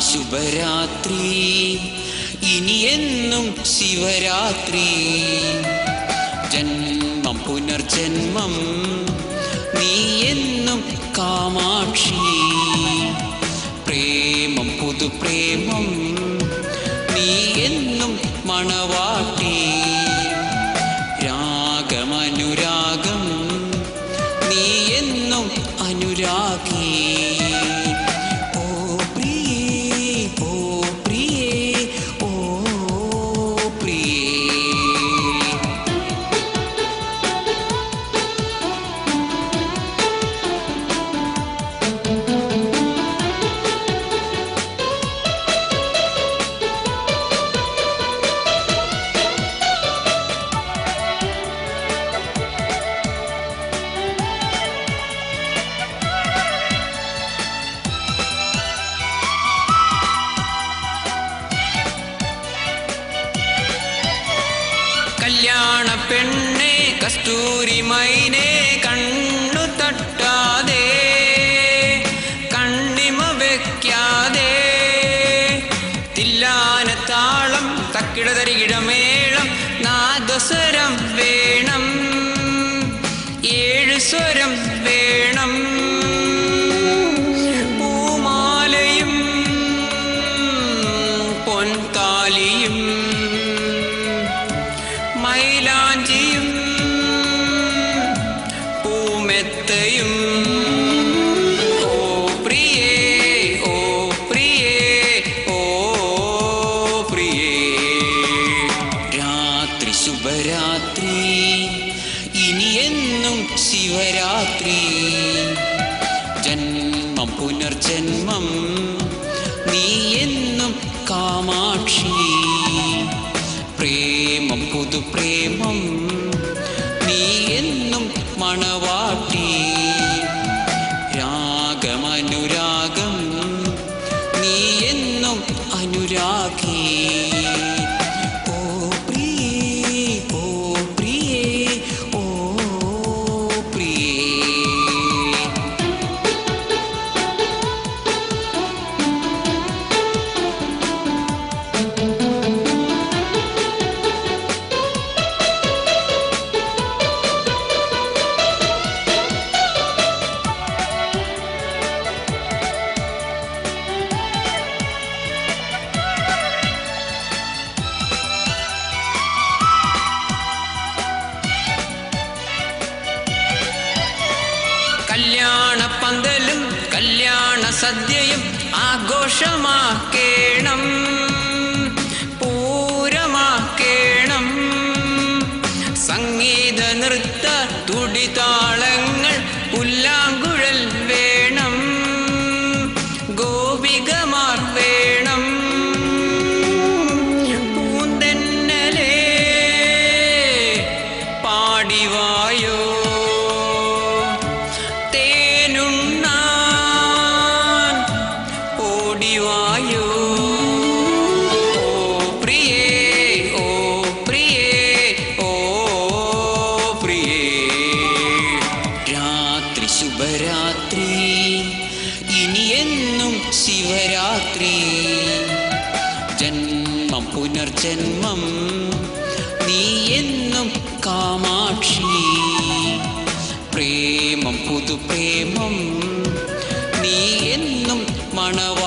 ശുഭരാത്രി. ഇനി എന്നും ശിവരാത്രി. ജന്മം പുനർജന്മം നീ എന്നും കാമാക്ഷി. പ്രേമം പുതുപ്രേമം നീ എന്നും മണവാട്ടി. രാഗമനുരാഗം നീ എന്നും അനുരാഗി. പെണ്ണെ കസ്തൂരി മൈനെ കണ്ണു തട്ടാതെ കണ്ണിമ വെക്കാതെ. തില്ലാന താളം തക്കിടതരി തരികിടമേളം നാദസ്വരം വേണം. ഏഴ് സ്വരം പൂമെത്തയും ഓ പ്രിയേ ഓ പ്രിയേ ഓ പ്രിയേ. ശിവരാത്രി. ജന്മം പുനർജന്മം നീ എന്നും കാമാക്ഷി. പ്രേമം പുതുപ്രേമം എന്നും ആഘോഷമാക്കേണം പൂരമാക്കേണം. സംഗീത നൃത്ത തുടിതാളങ്ങൾ പുനർജന്മം നീ എന്നും കാമാക്ഷി. പ്രേമം പുതുപ്രേമം നീ എന്നും മണവ